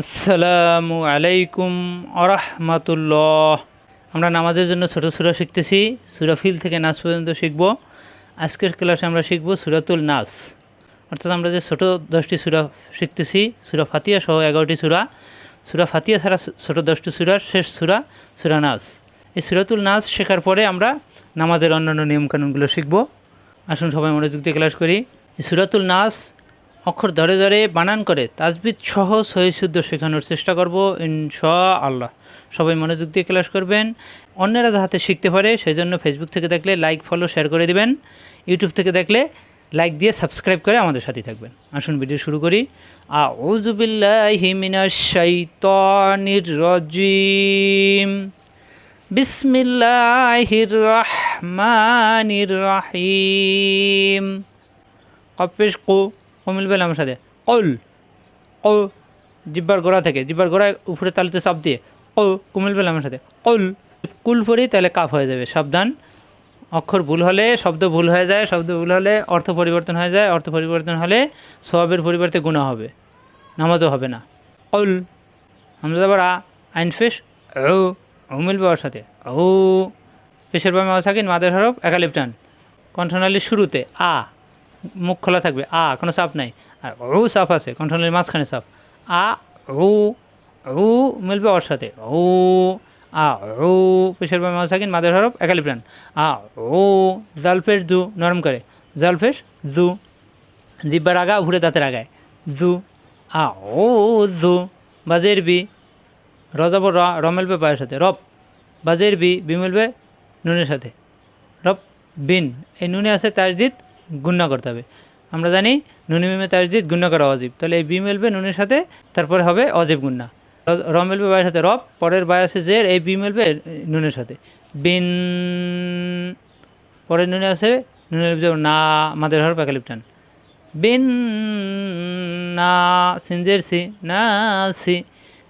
আসসালামু আলাইকুম আরহামাতুল্লাহ। আমরা নামাজের জন্য ছোট সুরা শিখতেছি, সুরা ফিল থেকে নাচ পর্যন্ত শিখব। আজকের ক্লাসে আমরা শিখব সুরাতুল নাস। অর্থাৎ আমরা যে ছোট দশটি সুরা শিখতেছি, সুরা ফাতিয়া সহ এগারোটি সুরা সুরা ফাতিয়া ছাড়া ছোট দশটি সুরার শেষ সুরা সুরা নাস। এই সুরাতুল নাস শেখার পরে আমরা নামাজের অন্যান্য নিয়মকানুনগুলো শিখব। আসুন সবাই মনোযোগ দিয়ে ক্লাস করি। সুরাতুল নাস অক্ষর ধরে ধরে বানান করে তাজবিদ সহ সহি শুদ্ধ শেখানোর চেষ্টা করব ইনশা আল্লাহ সবাই মনোযোগ দিয়ে ক্লাস করবেন। অন্যেরা যাহাতে শিখতে পারে সেই জন্য ফেসবুক থেকে দেখলে লাইক ফলো শেয়ার করে দিবেন। ইউটিউব থেকে দেখলে লাইক দিয়ে সাবস্ক্রাইব করে আমাদের সাথে থাকবেন। আসুন ভিডিও শুরু করি। আউজুবিল্লাহি মিনাশ শাইতানির রাজিম। বিসমিল্লাহির রহমানির রহিম। কপেশ কো কো মিলবে আমার সাথে। কল। কো জিব্বার গোড়া থেকে। জিব্বার গোড়ায় উপরে তালুতে চাপ দিয়ে। কো কো মিলবে আমার সাথে। কল। কুল পড়ি তাহলে কাপ হয়ে যাবে। সাবধান। অক্ষর ভুল হলে শব্দ ভুল হয়ে যায়, শব্দ ভুল হলে অর্থ পরিবর্তন হয়ে যায়, অর্থ পরিবর্তন হলে সবের পরিবর্তে গুণা হবে। নামাজও হবে না। কল। আমরা আবার আইন ফেস ও ও মিলবে ওর সাথে। ও। পেশের বামে আওয়াজ থাকেন মাদের হরফ একালিপটান। কণ্ঠনালীর শুরুতে, আ। মুখ খোলা থাকবে। আ, কোনো চাপ নাই। আর ও চাপ আছে, কণ্ঠনালীর মাঝখানে চাপ আ ও ও মিলবে ওর সাথে। ও আ ও পেশের বামে আওয়াজ থাকেন, মাদের হরফ, একালি প্রাণ। আ ও জালফেস জু, নরম করে। জালফেস জু জিব্বার আগা ঘুরে দাঁতের আগায় জু, আ ও জু, বাজের বি রজাব র র মিলবে পায়ের সাথে। রব, বাজের বি বি মিলবে নুনের সাথে। রব, বিন, এই নুনে আছে তাজদিদ গুণ্য করতে হবে। আমরা জানি নুনি মিমে তাজদিদ গুণ্য করা অজীব। তাহলে এই বি মেলবে নুনের সাথে তারপরে হবে অজীব গুণ্যা র- মিলবে বায়ের সাথে রব, পরের বায় আছে জের, এই বি মেলবে নুনের সাথে। বিন, পরের নুনে আছে নুনের না, মাদের হর প্যাকালিপটান বিন, না সিনজের সি, না, সি।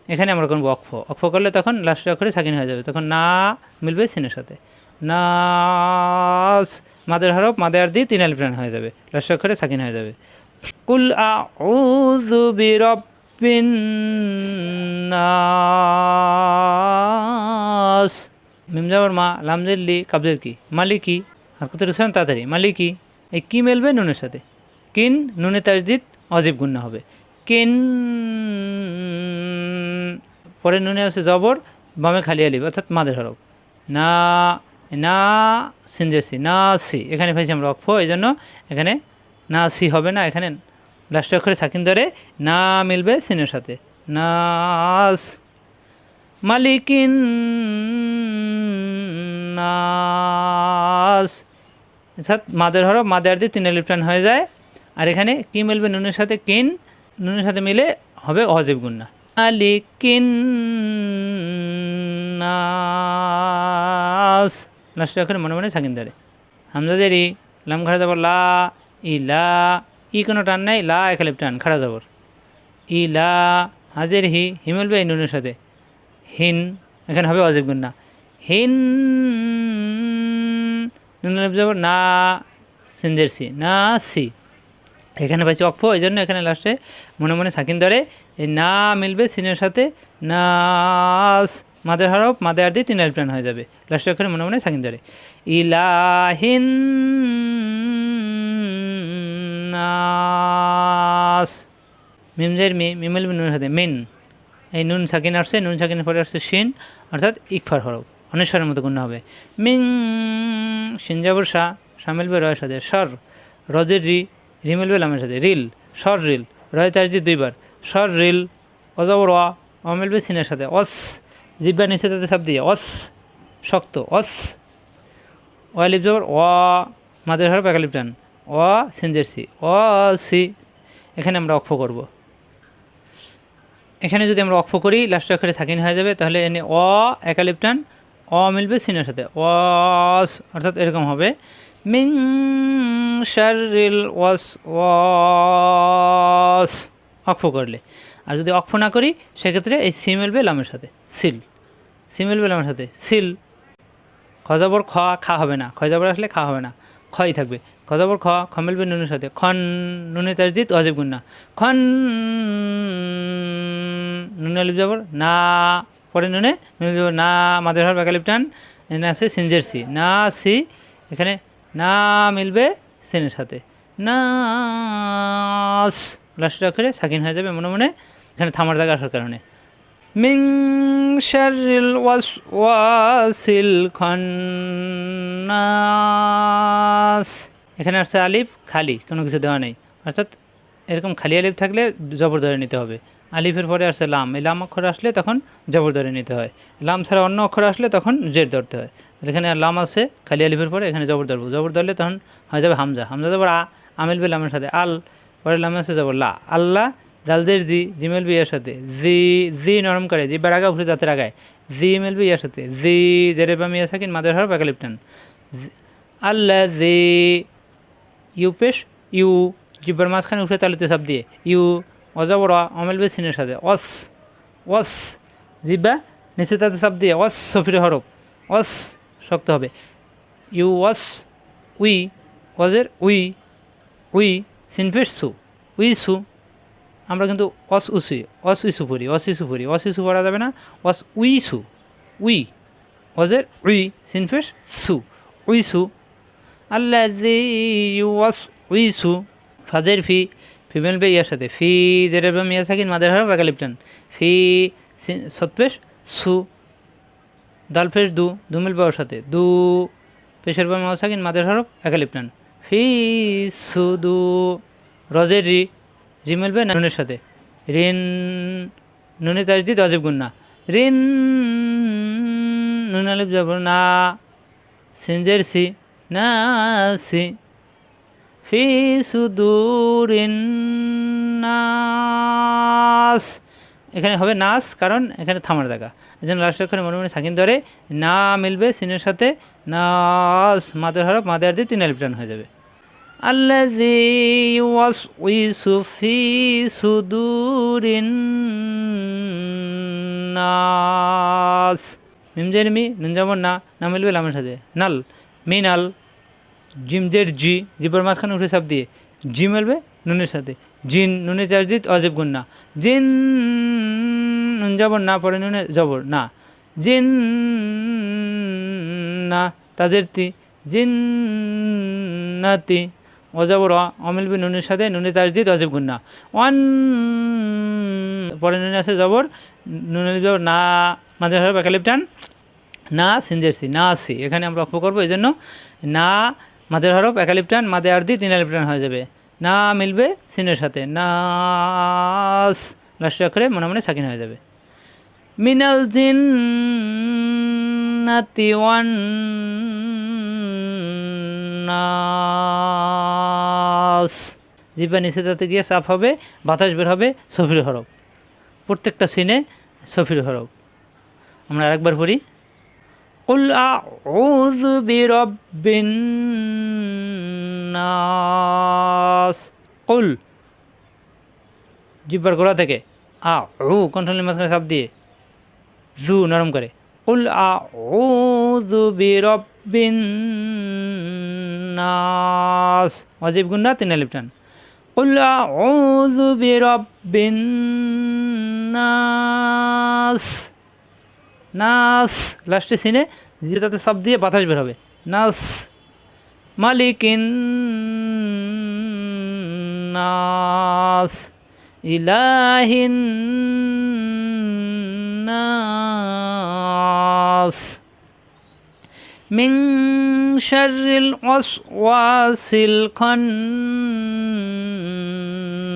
এখানে আমরা করব অক্ষ। অক্ষ করলে তখন লাস্ট অক্ষরে সাকিন হয়ে যাবে। তখন না মিলবে সিনের সাথে। নাস মাদের হরফ মাদে আর দিয়ে তিন আলিপ্রাণ হয়ে যাবে। লাস্ট অক্ষরে সাকিন হয়ে যাবে। কুল আউযু মা লামজের লি কাবজের কি? মালিকি। আর কত রুসান তাড়াতাড়ি। মালিকি। এই কি মেলবে? নুনের সাথে। কিন, নুনে তাজদিদ, অজীব গুণ্য হবে। কিন, পরে নুনে আছে জবর, বামে খালি আলিব অর্থাৎ মাদের হরফ। না না সিনজেসি, না সি। এখানে ফেলছি আমরা অক্ষ এই জন্য এখানে না সি হবে না। এখানে লাস্ট অক্ষরে সাকিন ধরে না মিলবে সিনের সাথে। নাস মালিকিন নাস অর্থাৎ মাদের হরফ, মাদের দিয়ে তিন লিপ্টান হয়ে যায়। আর এখানে কি মিলবে নুনের সাথে? কিন। নুনের সাথে মিলে হবে অজীব গুন্না মালিকিন নাস লাস্ট অক্ষরে মনে মনে সাকিন ধরে। হামজাদের ই লাম খাড়া যাবর লা ই লা, ই কোনো টান নাই, লা একালিপ টান খাড়া যাবর ই লা, হাজের হি হি মিলবে এই নুনের সাথে। হিন, এখানে হবে অজীব গুন্না হিন, নুন যাবর না, সিনজের সি, না, সি। এখানে পাইছি অক্ষ এই জন্য এখানে লাস্টে মনে মনে সাকিন ধরে এই না মিলবে সিনের সাথে নাস মাদের হরফ মাদের আর দিয়ে তিন আলিফ টান হয়ে যাবে। লাস্টে অক্ষরে মনে মনে সাকিন ধরে। ইলাহিন নাস। মি মিমেল নুনের সাথে, মিন। এই নুন সাকিন আসছে, নুন সাকিনের পরে আসছে শিন, অর্থাৎ ইকফার হরফ। অনেশ্বরের মতো গুণ হবে। মিং সিনজাবর শাহ সামিলবে রয়ের সাথে, সর। রজের রি রিমেলবে লামের সাথে, রিল। সর রিল। রয় চার্জি দুইবার। সর রিল, অজবর অ অমিলবে সিনের সাথে, অস। জিব্বা নিচে তাতে সব দিয়ে অস, শক্ত, অস। ওয়ালিপ জবর অ মাদের হরফ একালিপ টান। অ সিনজের সি, অ, সি। এখানে আমরা অক্ষ করব। এখানে যদি আমরা অক্ষ করি লাস্ট অক্ষরে সাকিন হয়ে যাবে, তাহলে এনে অ একালিপটান অ মিলবে সিনের সাথে। অস, অর্থাৎ এরকম হবে। মিং শারিল ওয়াস ওয়াস। অক্ষ করলে। আর যদি অক্ষ না করি, সেক্ষেত্রে এই সি মিলবে লামের সাথে, সিল। সি মিলবে আমার সাথে, সিল। খজাবর খ খা হবে না, খজাবর আসলে খা হবে না, খই থাকবে। খজাবর খ খ মিলবে নুনের সাথে। খন নুনে তাজদিদ অজীব গুন্না খন, নুনে আলিফ যাবর না, পরে নুনে নুনে যাবর না, মাদের হর একালিপ টান, এখানে আছে সিনজের সি। না, সি, এখানে না মিলবে সিনের সাথে। নাস লাস্টের অক্ষরে সাকিন হয়ে যাবে মনে মনে, এখানে থামার জায়গা আসার কারণে। শারিল ওয়াস, ওয়াসিল খন্নাস। এখানে আসছে আলিফ, খালি, কোনো কিছু দেওয়া নেই। অর্থাৎ এরকম খালি আলিফ থাকলে জবর ধরে নিতে হবে। আলিফের পরে আসছে লাম। এই লাম অক্ষর আসলে তখন জবর ধরে নিতে হয়। লাম ছাড়া অন্য অক্ষর আসলে তখন জের ধরতে হয়। এখানে লাম আছে, খালি আলিফের পরে এখানে জবর ধরবো। জবর ধরলে তখন হয়ে যাবে হামজা। হামজা জবর আ, আমিল বি লামের সাথে। আল, পরে লামে আছে জবর লা। আল্লাহ জালদের জি, জিমেল বি এর সাথে। জি জি নরম করে, জি বেড়াগা উঠে দাঁতের আগায়। জি মেল বি সাথে। জি জেরে বা মিয়া সাকিন, মাদের হর বাকালিপটান আল্লাহ জি ইউ পেশ ইউ, জিব্বার মাঝখানে উঠে তালিতে সব দিয়ে, ইউ, অজবর, অমেল বে সিনের সাথে, অস অস, জিব্বা নিচে তাতে সব দিয়ে, অস, সফির হরফ, অস, শক্ত হবে। ইউ, অস, উই ওয়াজের উই উই সিনফেস সু, উই সু আমরা কিন্তু অস উসি, অস ইসু পড়ি, অস ইসু পড়ি, অস ইসু পড়া যাবে না, অস উই সু, উই ওয়াজের উই, সিনফেস সু, উই সু। আল্লাহ উই সু, ফাজের ফি, ফিমেল বে ইয়ার সাথে, ফি বাম ইয়া সাকিন, মাদের হারফ একালিপটান। ফি সৎপেশ, সু, দালফেশ, দু, দুমিল বাওয়ার সাথে, দু, পেশের বাম ইয়া সাকিন, মাদের হরফ একালিপটান। ফি, সু, দু, রজের রি রি মিলবে নুনের সাথে। রিন, নুনে তাজদিদ অজীব গুন্না রিন, নুন আলিফ যাব না। সিনজের সি, না সি। ফি সুদুরিন নাস। এখানে হবে নাস, কারণ এখানে থামার এই জন্য লাস্টের ওখানে মনে মনে সাকিন ধরে, না মিলবে সিনের সাথে, নাস, মাদের হরফ, মাদের দিয়ে তিন আলিপ্টান হয়ে যাবে। আল্লাজি ওয়াস উইসু ফি সুদুরিন নাস। মিমজের মি, নুন যেমন না না মিলবে লামের সাথে। নাল মিনাল জিমজের জি, জিপের মাঝখানে উঠে সাপ দিয়ে। জি মেলবে নুনের সাথে। জিন, নুনে চার জিত অজেব গুন্না জিন, নুন জবর না, পরে নুনে জবর না। জিন, না তাদের তি। জিন অজবর অমিলবি নুনের সাথে নুনে জিত অজেব গুন্না। ওয়ান পরে নুনে আছে জবর নুনের জবর, না মাঝে হবে বেকালিপটান না সিনজেরসি না আসি এখানে আমরা লক্ষ্য করব এই জন্য না মাদের হরফ একালিপটান মাদে আর দি তিন আলিপটান হয়ে যাবে। না মিলবে সিনের সাথে। নাস লাস্টের অক্ষরে মনে মনে সাকিন হয়ে যাবে। মিনাল জিন নাতি ওয়ান নাস জিব্বা নিচে তাতে গিয়ে সাফ হবে বাতাস বের হবে সফির হরফ প্রত্যেকটা সিনে সফির হরফ আমরা আরেকবার পড়ি قل أعوذ برب الناس قل জিব্বার গোড়া থেকে আ উ কন্ট্রোলের মাঝখানে সাপ দিয়ে জু নরম করে কুল আ ও জু বিরব্বিন নাস অজীব গুন্না তিন লিপটান কুল আ ও বিরব্বিন নাস নাস লাস্টে সিনে যেটাতে সব দিয়ে বাতাস বের হবে। নাস মালিকিন নাস ইলাহিন নাস من شر الوسواس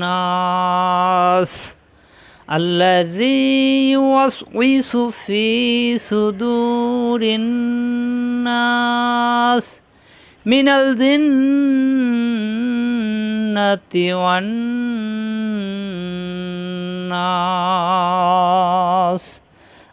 الخناس الذي يوسوس في صدور الناس من الجنة والناس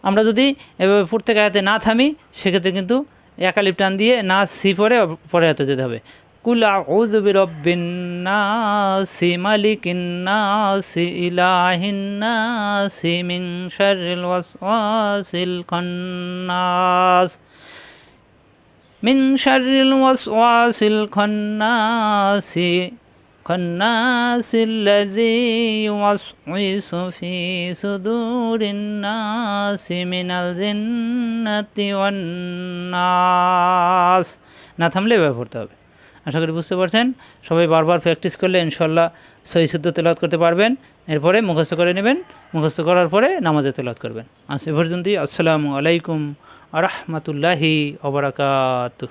আমরা যদি এভাবে পড়তে গায়াতে না থামি সেক্ষেত্রে কিন্তু একালিপ টান দিয়ে না সি পরে পরে হাতে যেতে হবে। কুল আউযু বিরাব্বিন নাসি, মালিকিন নাসি, ইলাহিন নাসি, মিন শাররিল ওয়াসওয়াসিল খান্নাস। মিন শাররিল ওয়াসওয়াসিল খান্নাসি খ خناس الذي يوسوس في صدور الناس من الجنة والناس না থামলে এভাবে পড়তে হবে আশা করি বুঝতে পারছেন সবাই বারবার প্র্যাকটিস করলে ইনশাল্লাহ সহি শুদ্ধ তেলাওয়াত করতে পারবেন এরপরে মুখস্থ করে নেবেন মুখস্থ করার পরে নামাজে তেলাওয়াত করবেন আজ এ পর্যন্তই আসসালামু আলাইকুম আ রহমতুল্লাহি ওবরাকাতুহ